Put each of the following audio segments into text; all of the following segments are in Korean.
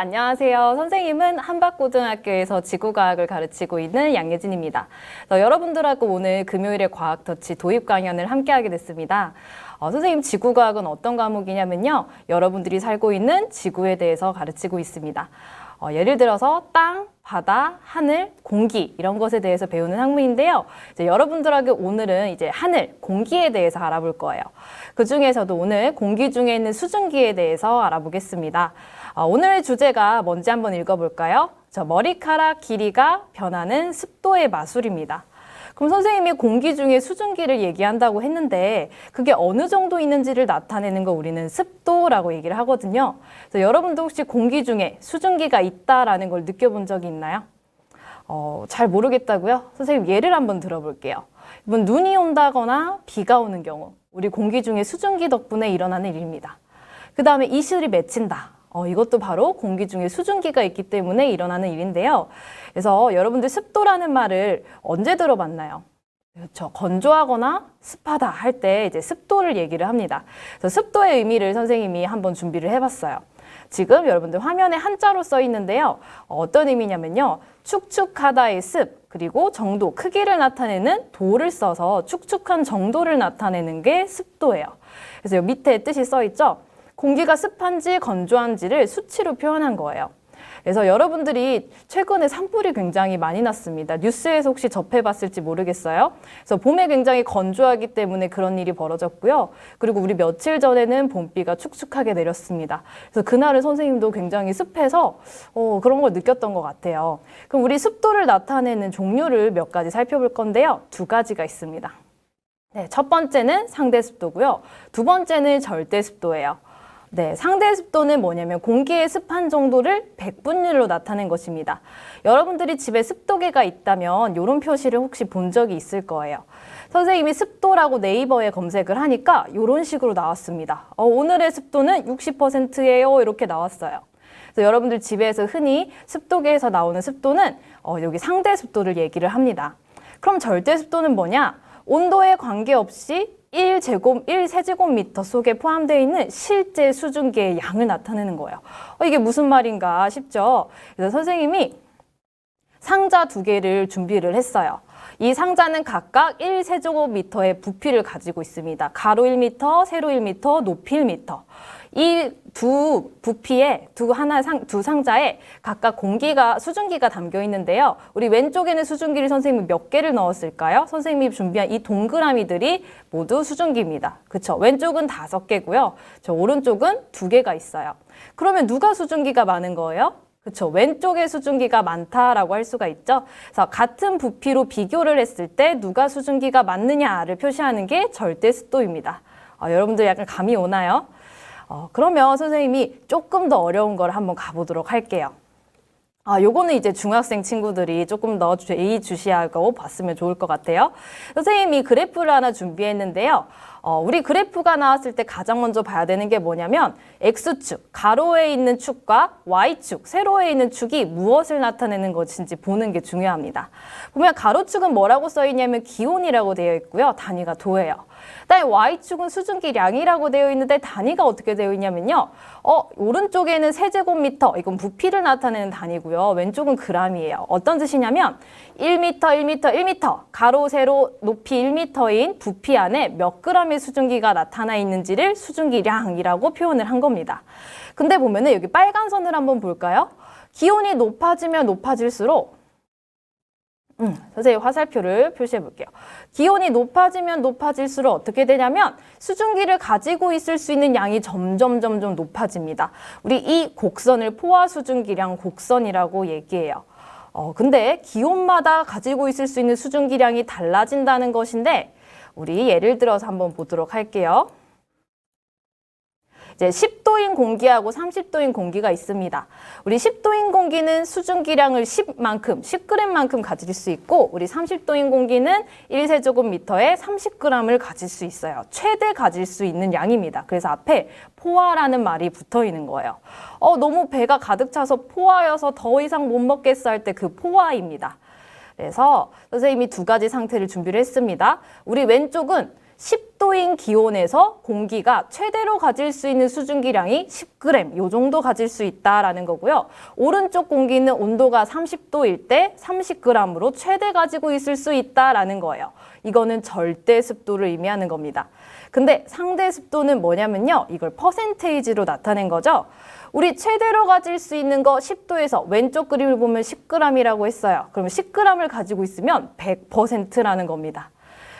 안녕하세요. 선생님은 한박고등학교에서 지구과학을 가르치고 있는 양예진입니다. 어, 여러분들하고 오늘 금요일에 과학터치 도입 강연을 함께하게 됐습니다. 어, 선생님 지구과학은 어떤 과목이냐면요. 여러분들이 살고 있는 지구에 대해서 가르치고 있습니다. 어, 예를 들어서 땅, 바다, 하늘, 공기 이런 것에 대해서 배우는 학문인데요. 이제 여러분들에게 오늘은 이제 하늘, 공기에 대해서 알아볼 거예요. 그 중에서도 오늘 공기 중에 있는 수증기에 대해서 알아보겠습니다. 어, 오늘의 주제가 뭔지 한번 읽어볼까요? 저 머리카락 길이가 변하는 습도의 마술입니다. 그럼 선생님이 공기 중에 수증기를 얘기한다고 했는데 그게 어느 정도 있는지를 나타내는 거 우리는 습도라고 얘기를 하거든요. 그래서 여러분도 혹시 공기 중에 수증기가 있다라는 걸 느껴본 적이 있나요? 어, 잘 모르겠다고요? 선생님 예를 한번 들어볼게요. 이번 눈이 온다거나 비가 오는 경우 우리 공기 중에 수증기 덕분에 일어나는 일입니다. 그 다음에 이슬이 맺힌다. 어, 이것도 바로 공기 중에 수증기가 있기 때문에 일어나는 일인데요. 그래서 여러분들 습도라는 말을 언제 들어봤나요? 그렇죠. 건조하거나 습하다 할 때 이제 습도를 얘기를 합니다. 그래서 습도의 의미를 선생님이 한번 준비를 해봤어요. 지금 여러분들 화면에 한자로 써 있는데요. 어떤 의미냐면요. 축축하다의 습, 그리고 정도, 크기를 나타내는 도를 써서 축축한 정도를 나타내는 게 습도예요. 그래서 밑에 뜻이 써 있죠. 공기가 습한지 건조한지를 수치로 표현한 거예요. 그래서 여러분들이 최근에 산불이 굉장히 많이 났습니다. 뉴스에서 혹시 접해봤을지 모르겠어요. 그래서 봄에 굉장히 건조하기 때문에 그런 일이 벌어졌고요. 그리고 우리 며칠 전에는 봄비가 축축하게 내렸습니다. 그래서 그날은 선생님도 굉장히 습해서 어, 그런 걸 느꼈던 것 같아요. 그럼 우리 습도를 나타내는 종류를 몇 가지 살펴볼 건데요. 두 가지가 있습니다. 네, 첫 번째는 상대 습도고요. 두 번째는 절대 습도예요. 네, 상대 습도는 뭐냐면 공기의 습한 정도를 백분율로 나타낸 것입니다. 여러분들이 집에 습도계가 있다면 이런 표시를 혹시 본 적이 있을 거예요. 선생님이 습도라고 네이버에 검색을 하니까 이런 식으로 나왔습니다. 어, 오늘의 습도는 60%예요. 이렇게 나왔어요. 그래서 여러분들 집에서 흔히 습도계에서 나오는 습도는 어, 여기 상대 습도를 얘기를 합니다. 그럼 절대 습도는 뭐냐? 온도에 관계없이 1제곱, 1세제곱미터 속에 포함되어 있는 실제 수증기의 양을 나타내는 거예요. 어, 이게 무슨 말인가 싶죠? 그래서 선생님이 상자 두 개를 준비를 했어요. 이 상자는 각각 1세제곱미터의 부피를 가지고 있습니다. 가로 1m, 세로 1m, 높이 1m. 이 두 부피에 두 하나 상, 두 상자에 각각 공기가 수증기가 담겨 있는데요. 우리 왼쪽에는 수증기를 선생님이 몇 개를 넣었을까요? 선생님이 준비한 이 동그라미들이 모두 수증기입니다. 그렇죠? 왼쪽은 다섯 개고요. 저 오른쪽은 두 개가 있어요. 그러면 누가 수증기가 많은 거예요? 그렇죠. 왼쪽에 수증기가 많다라고 할 수가 있죠. 그래서 같은 부피로 비교를 했을 때 누가 수증기가 많느냐를 표시하는 게 절대 습도입니다. 어, 여러분들 약간 감이 오나요? 어, 그러면 선생님이 조금 더 어려운 걸 한번 가보도록 할게요. 아, 요거는 이제 중학생 친구들이 조금 더 예의주시하고 봤으면 좋을 것 같아요. 선생님이 그래프를 하나 준비했는데요. 어, 우리 그래프가 나왔을 때 가장 먼저 봐야 되는 게 뭐냐면 X축, 가로에 있는 축과 Y축, 세로에 있는 축이 무엇을 나타내는 것인지 보는 게 중요합니다. 보면 가로축은 뭐라고 써 있냐면 기온이라고 되어 있고요. 단위가 도예요. 그다음에 Y축은 수증기량이라고 되어 있는데 단위가 어떻게 되어 있냐면요. 어, 오른쪽에는 세제곱미터, 이건 부피를 나타내는 단위고요. 왼쪽은 그람이에요. 어떤 뜻이냐면 1m, 1m, 1m, 가로, 세로, 높이 1m인 부피 안에 몇 g의 수증기가 나타나 있는지를 수증기량이라고 표현을 한 겁니다. 근데 보면은 여기 빨간 선을 한번 볼까요? 기온이 높아지면 높아질수록 음, 선생님 화살표를 표시해 볼게요. 기온이 높아지면 높아질수록 어떻게 되냐면 수증기를 가지고 있을 수 있는 양이 점점 점점 높아집니다. 우리 이 곡선을 포화 수증기량 곡선이라고 얘기해요. 어, 근데 기온마다 가지고 있을 수 있는 수증기량이 달라진다는 것인데 우리 예를 들어서 한번 보도록 할게요. 이제 10도인 공기하고 30도인 공기가 있습니다. 우리 10도인 공기는 수증기량을 10만큼, 10g만큼 가질 수 있고 우리 30도인 공기는 1세제곱미터에 30g을 가질 수 있어요. 최대 가질 수 있는 양입니다. 그래서 앞에 포화라는 말이 붙어 있는 거예요. 어, 너무 배가 가득 차서 포화여서 더 이상 못 먹겠어 할 때 그 포화입니다. 그래서 선생님이 두 가지 상태를 준비를 했습니다. 우리 왼쪽은 10도인 기온에서 공기가 최대로 가질 수 있는 수증기량이 10g 요 정도 가질 수 있다라는 거고요. 오른쪽 공기는 온도가 30도일 때 30g으로 최대 가지고 있을 수 있다라는 거예요. 이거는 절대 습도를 의미하는 겁니다. 근데 상대 습도는 뭐냐면요. 이걸 퍼센테이지로 나타낸 거죠. 우리 최대로 가질 수 있는 거 10도에서 왼쪽 그림을 보면 10g이라고 했어요. 그러면 10g을 가지고 있으면 100%라는 겁니다.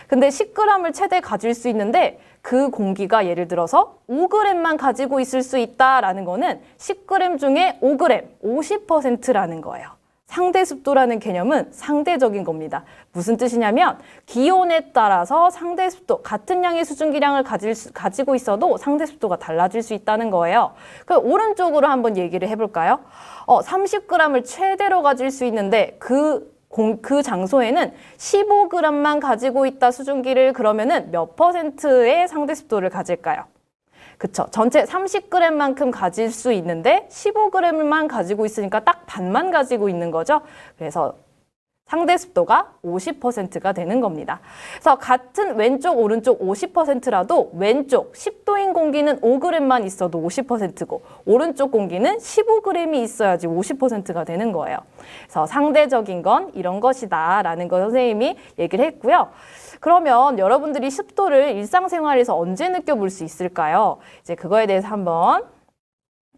근데 10g을 최대 가질 수 있는데 그 공기가 예를 들어서 5g만 가지고 있을 수 있다라는 거는 10g 중에 5g, 50%라는 거예요. 상대 습도라는 개념은 상대적인 겁니다. 무슨 뜻이냐면 기온에 따라서 상대 습도 같은 양의 수증기량을 가질 수, 가지고 있어도 상대 습도가 달라질 수 있다는 거예요. 그 오른쪽으로 한번 얘기를 해볼까요? 어, 30g을 최대로 가질 수 있는데 그 공, 그 장소에는 15g만 가지고 있다 수증기를 그러면은 몇 퍼센트의 상대 습도를 가질까요? 그쵸. 전체 30g만큼 가질 수 있는데 15g만 가지고 있으니까 딱 반만 가지고 있는 거죠. 그래서 상대 습도가 50%가 되는 겁니다. 그래서 같은 왼쪽, 오른쪽 50%라도 왼쪽 10도인 공기는 5g만 있어도 50%고 오른쪽 공기는 15g이 있어야지 50%가 되는 거예요. 그래서 상대적인 건 이런 것이다 라는 거 선생님이 얘기를 했고요. 그러면 여러분들이 습도를 일상생활에서 언제 느껴볼 수 있을까요? 이제 그거에 대해서 한번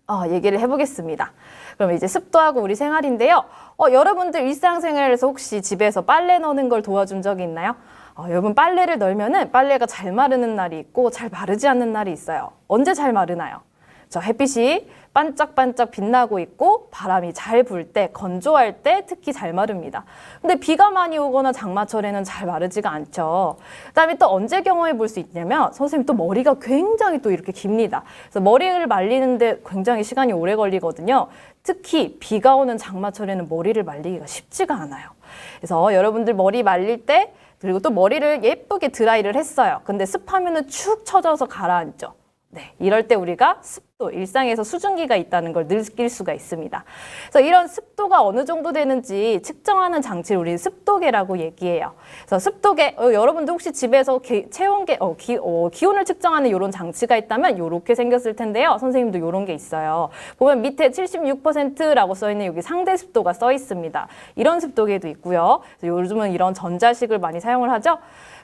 어, 얘기를 해보겠습니다. 그럼 이제 습도하고 우리 생활인데요. 어, 여러분들 일상생활에서 혹시 집에서 빨래 넣는 걸 도와준 적이 있나요? 어, 여러분 빨래를 널면은 빨래가 잘 마르는 날이 있고 잘 마르지 않는 날이 있어요. 언제 잘 마르나요? 저 햇빛이 반짝반짝 빛나고 있고 바람이 잘 불 때, 건조할 때 특히 잘 마릅니다. 근데 비가 많이 오거나 장마철에는 잘 마르지가 않죠. 그다음에 또 언제 경험해 볼 수 있냐면 선생님 또 머리가 굉장히 또 이렇게 깁니다. 그래서 머리를 말리는데 굉장히 시간이 오래 걸리거든요. 특히 비가 오는 장마철에는 머리를 말리기가 쉽지가 않아요. 그래서 여러분들 머리 말릴 때 그리고 또 머리를 예쁘게 드라이를 했어요. 근데 습하면은 축 처져서 가라앉죠. 네, 이럴 때 우리가 습 도, 일상에서 수증기가 있다는 걸 느낄 수가 있습니다. 그래서 이런 습도가 어느 정도 되는지 측정하는 장치를 우리 습도계라고 얘기해요. 그래서 습도계, 어, 여러분들 혹시 집에서 기, 체온계, 어, 기, 어, 기온을 측정하는 이런 장치가 있다면 이렇게 생겼을 텐데요. 선생님도 이런 게 있어요. 보면 밑에 76%라고 써 있는 여기 상대 습도가 써 있습니다. 이런 습도계도 있고요. 요즘은 이런 전자식을 많이 사용을 하죠.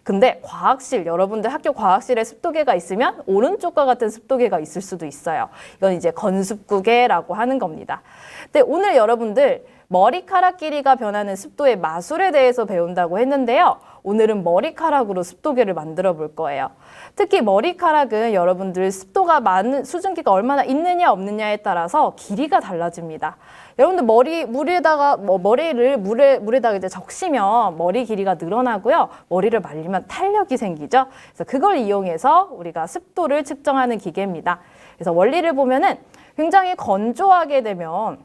근데 과학실 여러분들 학교 과학실에 습도계가 있으면 오른쪽과 같은 습도계가 있을 수도 있어요. 이건 이제 건습구계라고 하는 겁니다. 근데 오늘 여러분들 머리카락 길이가 변하는 습도의 마술에 대해서 배운다고 했는데요. 오늘은 머리카락으로 습도계를 만들어 볼 거예요. 특히 머리카락은 여러분들 습도가 많은 수증기가 얼마나 있느냐 없느냐에 따라서 길이가 달라집니다. 여러분들 머리 물에다가 뭐 머리를 물에 물에다가 이제 적시면 머리 길이가 늘어나고요. 머리를 말리면 탄력이 생기죠. 그래서 그걸 이용해서 우리가 습도를 측정하는 기계입니다. 그래서 원리를 보면은 굉장히 건조하게 되면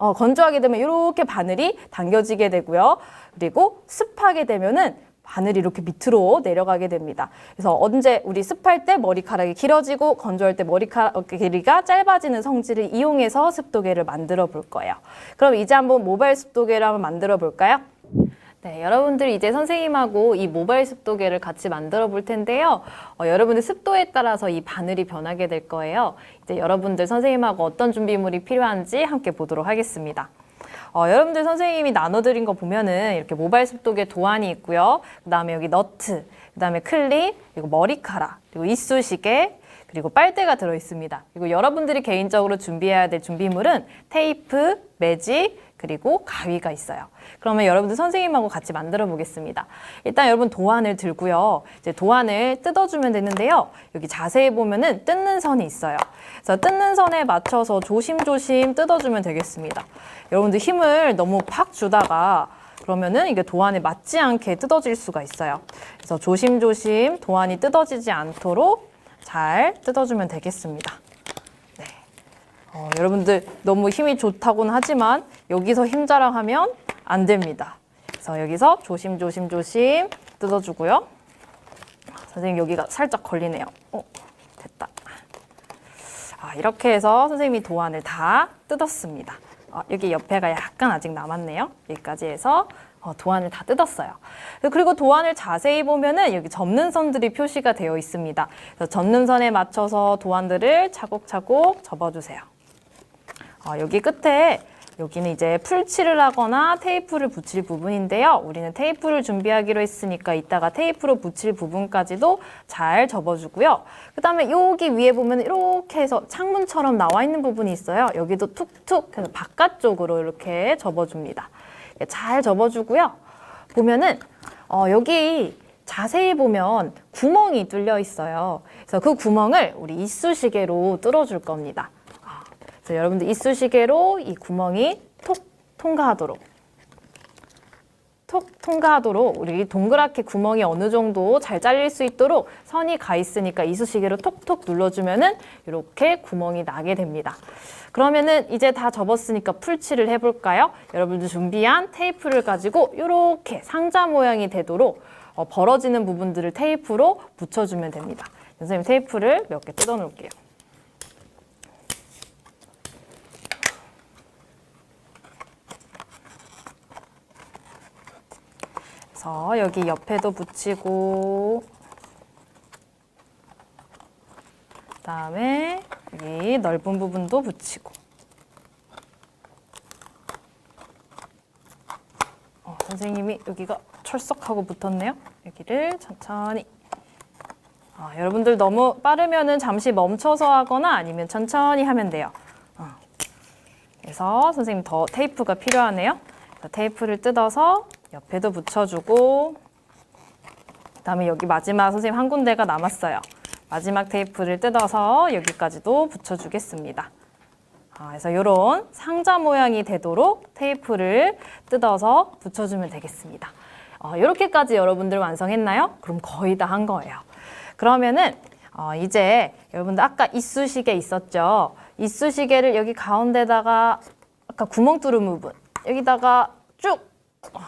어, 건조하게 되면 이렇게 바늘이 당겨지게 되고요. 그리고 습하게 되면은 바늘이 이렇게 밑으로 내려가게 됩니다. 그래서 언제 우리 습할 때 머리카락이 길어지고 건조할 때 머리카락 길이가 짧아지는 성질을 이용해서 습도계를 만들어 볼 거예요. 그럼 이제 한번 모바일 습도계를 한번 만들어 볼까요? 네, 여러분들 이제 선생님하고 이 모바일 습도계를 같이 만들어 볼 텐데요. 어, 여러분들 습도에 따라서 이 바늘이 변하게 될 거예요. 이제 여러분들 선생님하고 어떤 준비물이 필요한지 함께 보도록 하겠습니다. 어, 여러분들 선생님이 나눠드린 거 보면은 이렇게 모바일 습도계 도안이 있고요. 그 다음에 여기 너트, 그 다음에 클립, 그리고 머리카락, 그리고 이쑤시개, 그리고 빨대가 들어 있습니다. 그리고 여러분들이 개인적으로 준비해야 될 준비물은 테이프, 매직, 그리고 가위가 있어요. 그러면 여러분들 선생님하고 같이 만들어 보겠습니다. 일단 여러분 도안을 들고요. 이제 도안을 뜯어주면 되는데요. 여기 자세히 보면은 뜯는 선이 있어요. 그래서 뜯는 선에 맞춰서 조심조심 뜯어주면 되겠습니다. 여러분들 힘을 너무 팍 주다가 그러면은 이게 도안에 맞지 않게 뜯어질 수가 있어요. 그래서 조심조심 도안이 뜯어지지 않도록 잘 뜯어주면 되겠습니다. 네. 어, 여러분들 너무 힘이 좋다고는 하지만 여기서 힘 자랑하면 안 됩니다. 그래서 여기서 조심조심 조심 뜯어주고요. 선생님 여기가 살짝 걸리네요. 어, 됐다. 아, 이렇게 해서 선생님이 도안을 다 뜯었습니다. 어, 여기 옆에가 약간 아직 남았네요. 여기까지 해서 어, 도안을 다 뜯었어요. 그리고 도안을 자세히 보면은 여기 접는 선들이 표시가 되어 있습니다. 그래서 접는 선에 맞춰서 도안들을 차곡차곡 접어주세요. 어, 여기 끝에 여기는 이제 풀칠을 하거나 테이프를 붙일 부분인데요. 우리는 테이프를 준비하기로 했으니까 이따가 테이프로 붙일 부분까지도 잘 접어주고요. 그 다음에 여기 위에 보면 이렇게 해서 창문처럼 나와 있는 부분이 있어요. 여기도 툭툭 해서 바깥쪽으로 이렇게 접어줍니다. 이렇게 잘 접어주고요. 보면은 어, 여기 자세히 보면 구멍이 뚫려 있어요. 그래서 그 구멍을 우리 이쑤시개로 뚫어줄 겁니다. 아, 그래서 여러분들 이쑤시개로 이 구멍이 톡 통과하도록 톡 통과하도록 우리 동그랗게 구멍이 어느 정도 잘 잘릴 수 있도록 선이 가 있으니까 이쑤시개로 톡톡 눌러주면은 이렇게 구멍이 나게 됩니다. 그러면은 이제 다 접었으니까 풀칠을 해볼까요? 여러분들 준비한 테이프를 가지고 이렇게 상자 모양이 되도록 어, 벌어지는 부분들을 테이프로 붙여주면 됩니다. 선생님 테이프를 몇 개 뜯어 놓을게요. 그래서 여기 옆에도 붙이고 그다음에 여기 넓은 부분도 붙이고 어, 선생님이 여기가 철석하고 붙었네요. 여기를 천천히 아, 여러분들 너무 빠르면은 잠시 멈춰서 하거나 아니면 천천히 하면 돼요. 어. 그래서 선생님 더 테이프가 필요하네요. 테이프를 뜯어서 옆에도 붙여주고 그다음에 여기 마지막 선생님 한 군데가 남았어요. 마지막 테이프를 뜯어서 여기까지도 붙여주겠습니다. 아, 그래서 이런 상자 모양이 되도록 테이프를 뜯어서 붙여주면 되겠습니다. 어, 이렇게까지 여러분들 완성했나요? 그럼 거의 다 한 거예요. 그러면은 어, 이제 여러분들 아까 이쑤시개 있었죠? 이쑤시개를 여기 가운데다가 아까 구멍 뚫은 부분 여기다가 쭉 어,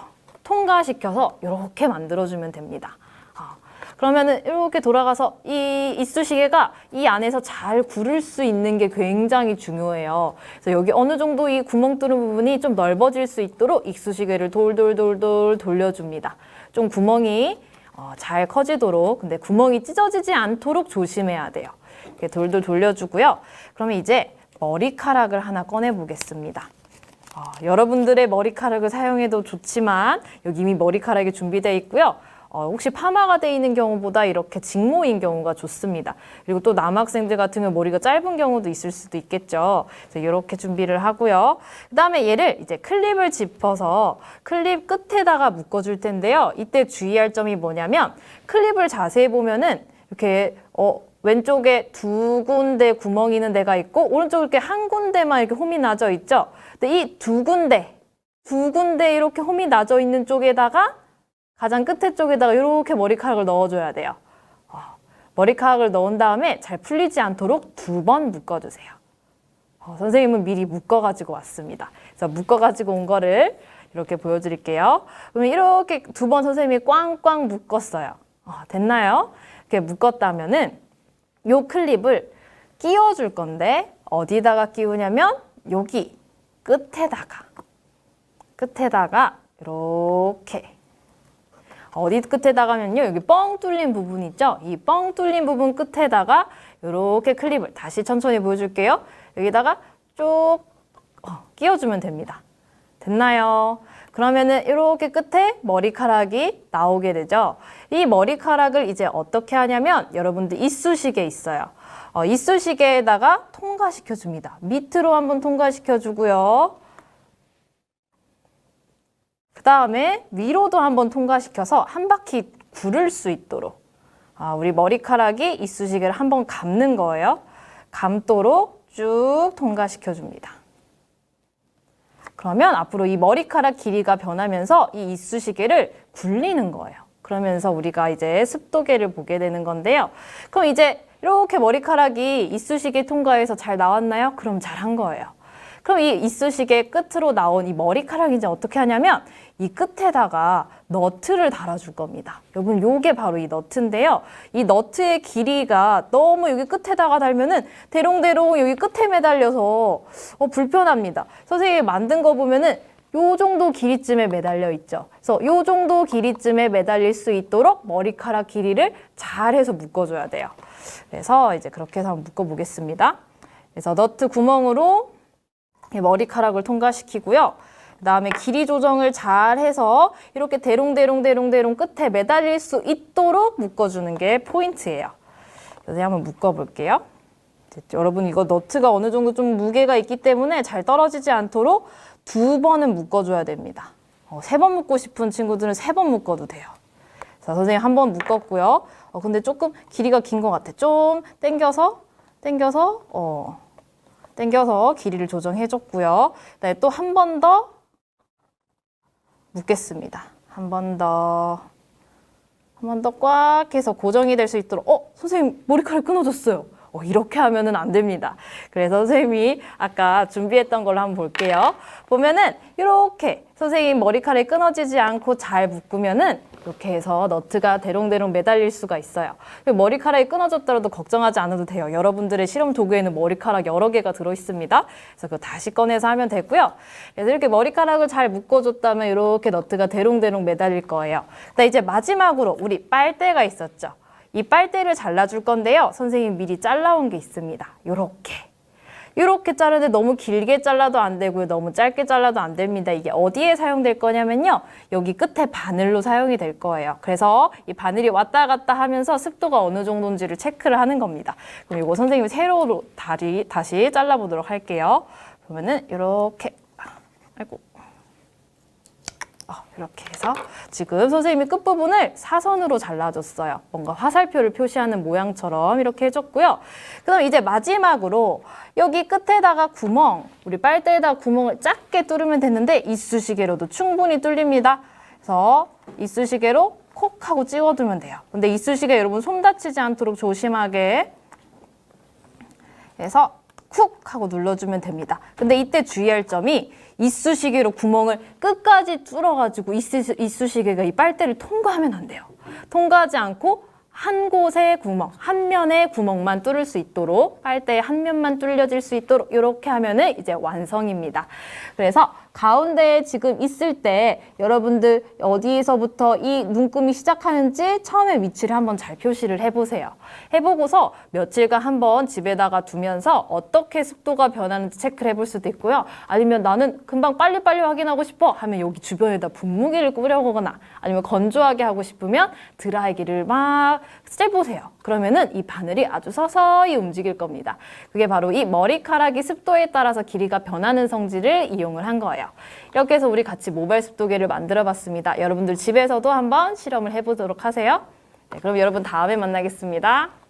통과시켜서 이렇게 만들어주면 됩니다. 어, 그러면은 이렇게 돌아가서 이 이쑤시개가 이 안에서 잘 구를 수 있는 게 굉장히 중요해요. 그래서 여기 어느 정도 이 구멍 뚫은 부분이 좀 넓어질 수 있도록 이쑤시개를 돌돌돌돌 돌려줍니다. 좀 구멍이 어, 잘 커지도록 근데 구멍이 찢어지지 않도록 조심해야 돼요. 이렇게 돌돌 돌려주고요. 그러면 이제 머리카락을 하나 꺼내 보겠습니다. 어, 여러분들의 머리카락을 사용해도 좋지만 여기 이미 머리카락이 준비되어 있고요. 어, 혹시 파마가 돼 있는 경우보다 이렇게 직모인 경우가 좋습니다. 그리고 또 남학생들 같은 경우 머리가 짧은 경우도 있을 수도 있겠죠. 그래서 이렇게 준비를 하고요. 그 다음에 얘를 이제 클립을 짚어서 클립 끝에다가 묶어줄 텐데요. 이때 주의할 점이 뭐냐면 클립을 자세히 보면은 이렇게 어, 왼쪽에 두 군데 구멍이 있는 데가 있고 오른쪽에 이렇게 한 군데만 이렇게 홈이 나져 있죠. 근데 이 두 군데, 두 군데 이렇게 홈이 나져 있는 쪽에다가 가장 끝에 쪽에다가 이렇게 머리카락을 넣어줘야 돼요. 어, 머리카락을 넣은 다음에 잘 풀리지 않도록 두 번 묶어주세요. 어, 선생님은 미리 묶어가지고 왔습니다. 그래서 묶어가지고 온 거를 이렇게 보여드릴게요. 그러면 이렇게 두 번 선생님이 꽝꽝 묶었어요. 어, 됐나요? 이렇게 묶었다면은 요 클립을 끼워줄 건데 어디다가 끼우냐면 여기 끝에다가 끝에다가 이렇게. 어디 끝에다가면요? 여기 뻥 뚫린 부분 있죠? 이 뻥 뚫린 부분 끝에다가 이렇게 클립을 다시 천천히 보여줄게요. 여기다가 쭉 어, 끼워주면 됩니다. 됐나요? 그러면은 이렇게 끝에 머리카락이 나오게 되죠. 이 머리카락을 이제 어떻게 하냐면 여러분들 이쑤시개 있어요. 어, 이쑤시개에다가 통과시켜 줍니다. 밑으로 한번 통과시켜 주고요. 그 다음에 위로도 한번 통과시켜서 한 바퀴 구를 수 있도록 아, 우리 머리카락이 이쑤시개를 한번 감는 거예요. 감도록 쭉 통과시켜 줍니다. 그러면 앞으로 이 머리카락 길이가 변하면서 이 이쑤시개를 굴리는 거예요. 그러면서 우리가 이제 습도계를 보게 되는 건데요. 그럼 이제 이렇게 머리카락이 이쑤시개 통과해서 잘 나왔나요? 그럼 잘한 거예요. 그럼 이 이쑤시개 끝으로 나온 이 머리카락 이제 어떻게 하냐면 이 끝에다가 너트를 달아줄 겁니다. 여러분 요게 바로 이 너트인데요. 이 너트의 길이가 너무 여기 끝에다가 달면은 대롱대롱 여기 끝에 매달려서 어, 불편합니다. 선생님이 만든 거 보면은 요 정도 길이쯤에 매달려 있죠. 그래서 요 정도 길이쯤에 매달릴 수 있도록 머리카락 길이를 잘해서 묶어줘야 돼요. 그래서 이제 그렇게 해서 한번 묶어보겠습니다. 그래서 너트 구멍으로 이 머리카락을 통과시키고요. 그다음에 길이 조정을 잘 해서 이렇게 대롱대롱대롱대롱 끝에 매달릴 수 있도록 묶어주는 게 포인트예요. 그래서 한번 묶어볼게요. 여러분 이거 너트가 어느 정도 좀 무게가 있기 때문에 잘 떨어지지 않도록 두 번은 묶어줘야 됩니다. 어, 세번 묶고 싶은 친구들은 세 번 묶어도 돼요. 자, 선생님 한 번 묶었고요. 어, 근데 조금 길이가 긴 것 같아. 좀 당겨서, 당겨서, 어, 당겨서 길이를 조정해줬고요. 그다음에 또한 번 더 묶겠습니다. 한 번 더. 한 번 더 꽉 해서 고정이 될 수 있도록 어 선생님 머리카락 끊어졌어요 어, 이렇게 하면은 안 됩니다 그래서 선생님이 아까 준비했던 걸로 한번 볼게요 보면은 이렇게 선생님 머리카락이 끊어지지 않고 잘 묶으면은 이렇게 해서 너트가 대롱대롱 매달릴 수가 있어요. 머리카락이 끊어졌더라도 걱정하지 않아도 돼요. 여러분들의 실험 도구에는 머리카락 여러 개가 들어 있습니다. 그래서 그거 다시 꺼내서 하면 되고요. 그래서 이렇게 머리카락을 잘 묶어줬다면 이렇게 너트가 대롱대롱 매달릴 거예요. 자 이제 마지막으로 우리 빨대가 있었죠. 이 빨대를 잘라줄 건데요. 선생님 미리 잘라온 게 있습니다. 요렇게 이렇게 자르는데 너무 길게 잘라도 안 되고요. 너무 짧게 잘라도 안 됩니다. 이게 어디에 사용될 거냐면요. 여기 끝에 바늘로 사용이 될 거예요. 그래서 이 바늘이 왔다 갔다 하면서 습도가 어느 정도인지를 체크를 하는 겁니다. 그럼 이거 선생님이 세로로 다리 다시 잘라보도록 할게요. 그러면은 이렇게 아이고 어, 이렇게 해서 지금 선생님이 끝부분을 사선으로 잘라줬어요. 뭔가 화살표를 표시하는 모양처럼 이렇게 해줬고요. 그다음 이제 마지막으로 여기 끝에다가 구멍, 우리 빨대에다 구멍을 작게 뚫으면 되는데 이쑤시개로도 충분히 뚫립니다. 그래서 이쑤시개로 콕 하고 찍어두면 돼요. 근데 이쑤시개 여러분 손 다치지 않도록 조심하게 해서 쿡 하고 눌러주면 됩니다. 근데 이때 주의할 점이 이쑤시개로 구멍을 끝까지 뚫어가지고 이쑤, 이쑤시개가 이 빨대를 통과하면 안 돼요. 통과하지 않고 한 곳의 구멍, 한 면의 구멍만 뚫을 수 있도록 빨대의 한 면만 뚫려질 수 있도록 이렇게 하면은 이제 완성입니다. 그래서 가운데에 지금 있을 때 여러분들 어디에서부터 이 눈금이 시작하는지 처음에 위치를 한번 잘 표시를 해보세요. 해보고서 며칠간 한번 집에다가 두면서 어떻게 습도가 변하는지 체크를 해볼 수도 있고요. 아니면 나는 금방 빨리빨리 확인하고 싶어 하면 여기 주변에다 분무기를 뿌려보거나 아니면 건조하게 하고 싶으면 드라이기를 막 쐬보세요. 그러면은 이 바늘이 아주 서서히 움직일 겁니다. 그게 바로 이 머리카락이 습도에 따라서 길이가 변하는 성질을 이용을 한 거예 요. 이렇게 해서 우리 같이 모발 습도계를 만들어 봤습니다. 여러분들 집에서도 한번 실험을 해보도록 하세요. 네, 그럼 여러분 다음에 만나겠습니다.